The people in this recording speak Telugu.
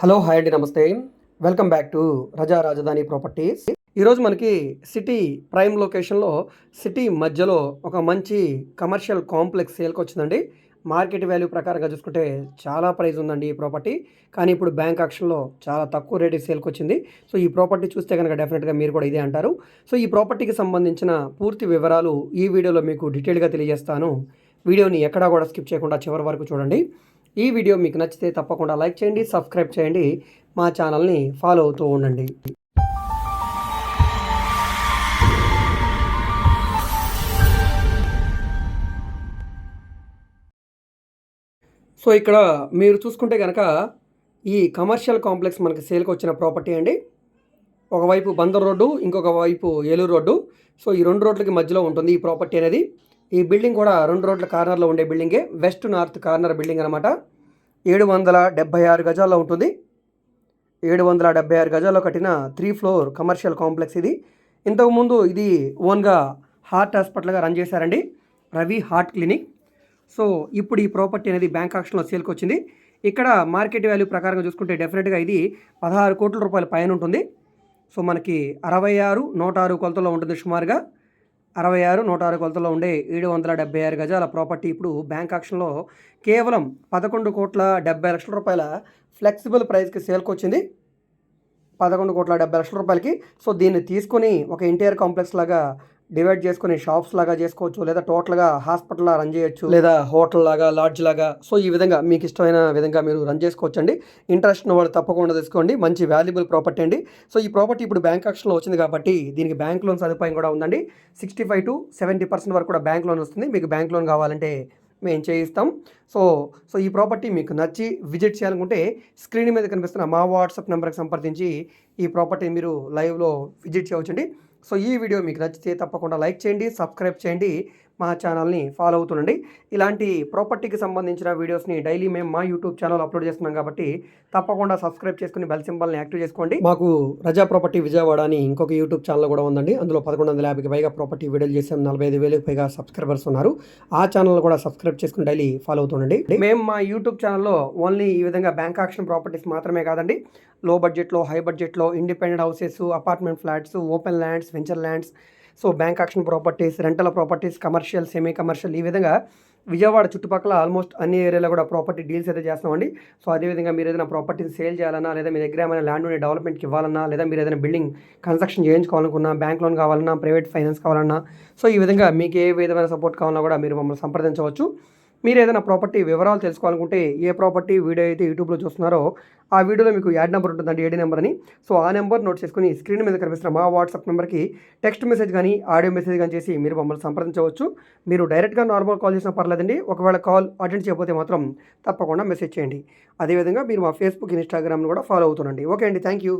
హలో హాయ్ అండి నమస్తే. వెల్కమ్ బ్యాక్ టు రజా రాజధాని ప్రాపర్టీస్. ఈరోజు మనకి సిటీ ప్రైమ్ లొకేషన్లో సిటీ మధ్యలో ఒక మంచి కమర్షియల్ కాంప్లెక్స్ సేల్కి వచ్చిందండి. మార్కెట్ వాల్యూ ప్రకారంగా చూసుకుంటే చాలా ప్రైస్ ఉందండి ఈ ప్రాపర్టీ. కానీ ఇప్పుడు బ్యాంక్ ఆక్షన్లో చాలా తక్కువ రేటుకి సేల్కి వచ్చింది. సో ఈ ప్రాపర్టీ చూస్తే కనుక డెఫినెట్గా మీరు కూడా ఇదే అంటారు. సో ఈ ప్రాపర్టీకి సంబంధించిన పూర్తి వివరాలు ఈ వీడియోలో మీకు డీటెయిల్గా తెలియజేస్తాను. వీడియోని ఎక్కడా కూడా స్కిప్ చేయకుండా చివరి వరకు చూడండి. ఈ వీడియో మీకు నచ్చితే తప్పకుండా లైక్ చేయండి సబ్స్క్రైబ్ చేయండి మా ఛానల్ని ఫాలో అవుతూ ఉండండి. సో ఇక్కడ మీరు చూసుకుంటే కనుక ఈ కమర్షియల్ కాంప్లెక్స్ మనకి సేల్కి వచ్చిన ప్రాపర్టీ అండి. ఒకవైపు బందర్ రోడ్డు ఇంకొక వైపు ఏలూరు రోడ్డు. సో ఈ రెండు రోడ్లకి మధ్యలో ఉంటుంది ఈ ప్రాపర్టీ అనేది. ఈ బిల్డింగ్ కూడా రెండు రోడ్ల కార్నర్లో ఉండే బిల్డింగే వెస్ట్ నార్త్ కార్నర్ బిల్డింగ్ అనమాట ఏడు వందల డెబ్బై ఆరు గజాల్లో ఉంటుంది. ఏడు వందల డెబ్బై ఆరు గజాల్లో కట్టిన త్రీ ఫ్లోర్ కమర్షియల్ కాంప్లెక్స్ ఇది. ఇంతకుముందు ఇది ఓన్గా హార్ట్ హాస్పిటల్గా రన్ చేశారండి. Ravi heart clinic. సో ఇప్పుడు ఈ ప్రాపర్టీ అనేది బ్యాంక్ ఆక్షన్లో సేల్కి వచ్చింది ఇక్కడ మార్కెట్ వాల్యూ ప్రకారంగా చూసుకుంటే డెఫినెట్గా ఇది పదహారు కోట్ల రూపాయల పైన ఉంటుంది. సో మనకి అరవై ఆరు నూట ఆరు కొలతలో ఉంటుంది సుమారుగా. అరవై ఆరు నూట ఆరు కొలతలో ఉండే ఏడు వందల డెబ్బై ఆరు గజాల ప్రాపర్టీ ఇప్పుడు బ్యాంక్ ఆక్షన్లో కేవలం పదకొండు కోట్ల డెబ్బై లక్షల రూపాయల ఫ్లెక్సిబుల్ ప్రైస్కి సేల్కి వచ్చింది పదకొండు కోట్ల డెబ్బై లక్షల రూపాయలకి. సో దీన్ని తీసుకొని ఒక ఎన్టీఆర్ కాంప్లెక్స్ లాగా డివైడ్ చేసుకుని షాప్స్ లాగా చేసుకోవచ్చు లేదా టోటల్గా హాస్పిటల్ రన్ చేయొచ్చు. లేదా హోటల్ లాగా లాడ్జ్ లాగా. సో ఈ విధంగా మీకు ఇష్టమైన విధంగా మీరు రన్ చేసుకోవచ్చు అండి ఇంట్రెస్ట్ ఉన్న వాళ్ళు తప్పకుండా తీసుకోండి. మంచి వాల్యుబుల్ ప్రాపర్టీ అండి. సో ఈ ప్రాపర్టీ ఇప్పుడు బ్యాంక్ ఆక్షన్లో వచ్చింది కాబట్టి దీనికి బ్యాంక్ లోన్ సదుపాయం కూడా ఉందండి. Sixty five to seventy percent వరకు కూడా బ్యాంక్ లోన్ వస్తుంది. మీకు బ్యాంక్ లోన్ కావాలంటే మేము చేయిస్తాం. సో సో ఈ ప్రాపర్టీ మీకు నచ్చి విజిట్ చేయాలనుకుంటే స్క్రీన్ మీద కనిపిస్తున్న మా వాట్సాప్ నెంబర్కి సంప్రదించి ఈ ప్రాపర్టీ మీరు లైవ్లో విజిట్ చేయవచ్చండి. సో ఈ వీడియో మీకు నచ్చితే తప్పకుండా లైక్ చేయండి సబ్స్క్రైబ్ చేయండి. మా ఛానల్ని ఫాలో అవుతుండండి. ఇలాంటి ప్రాపర్టీకి సంబంధించిన వీడియోస్ని డైలీ మేము మా యూట్యూబ్ ఛానల్ అప్లోడ్ చేస్తున్నాం కాబట్టి తప్పకుండా సబ్స్క్రైబ్ చేసుకుని బెల్ సింబల్ని యాక్టివ్ చేసుకోండి. మాకు రజా ప్రాపర్టీ విజయవాడ అని ఇంకొక యూట్యూబ్ ఛానల్ కూడా ఉందండి. అందులో పదకొండు వందల యాభైకి పైగా ప్రాపర్టీ వీడియోలు చేసాం నలభై ఐదు వేలకు పైగా సబ్స్క్రైబర్స్ ఉన్నారు. ఆ ఛానల్ కూడా సబ్స్క్రైబ్ చేసుకుని డైలీ ఫాలో అవుతుండండి. మేము మా యూట్యూబ్ ఛానల్లో ఓన్లీ ఈ విధంగా బ్యాంక్ ఆక్షన్ ప్రాపర్టీస్ మాత్రమే కాదండి. లో బడ్జెట్లో హై బడ్జెట్లో independent houses apartment flats open lands venture lands so bank auction properties rental properties commercial semi commercial ఈ విధంగా విజయవాడ చుట్టుపక్కల ఆల్మోస్ట్ అన్ని ఏరియాలో కూడా ప్రాపర్టీ డీల్స్ అయితే చేస్తామండి సో అదేవిధంగా మీరు ఏదైనా ప్రాపర్టీని సేల్ చేయాలన్నా లేదా మీ దగ్గర ఏమైనా ల్యాండ్ ఉండే డెవలప్మెంట్కి ఇవ్వాలన్నా లేదా మీరు ఏదైనా బిల్డింగ్ కన్స్ట్రక్షన్ చేయించుకోవాలనుకున్నా బ్యాంక్ లోన్ కావాలన్నా ప్రైవేట్ ఫైనాన్స్ కావాలన్నా సో ఈ విధంగా మీకు ఏ విధమైన సపోర్ట్ కావాలన్నా కూడా మీరు మమ్మల్ని సంప్రదించవచ్చు. మీరు ఏదైనా ప్రాపర్టీ వివరాలు తెలుసుకోవాలనుకుంటే ఏ ప్రాపర్టీ వీడియో అయితే యూట్యూబ్లో చూస్తున్నారో ఆ వీడియోలో మీకు యాడ్ నెంబర్ ఉంటుందండి ఏడీ నెంబర్ అని. సో ఆ నెంబర్ నోట్ చేసుకుని స్క్రీన్ మీద కనిపిస్తున్న మా వాట్సాప్ నెంబర్కి టెక్స్ట్ మెసేజ్ కానీ ఆడియో మెసేజ్ కానీ చేసి మీరు మమ్మల్ని సంప్రదించవచ్చు. మీరు డైరెక్ట్గా నార్మల్ కాల్ చేసినా పర్లేదండి. ఒకవేళ కాల్ అటెండ్ చేయకపోతే మాత్రం తప్పకుండా మెసేజ్ చేయండి. అదేవిధంగా మీరు మా ఫేస్బుక్ ఇన్స్టాగ్రామ్ను కూడా ఫాలో అవుతుండండి. ఓకే అండి థ్యాంక్ యూ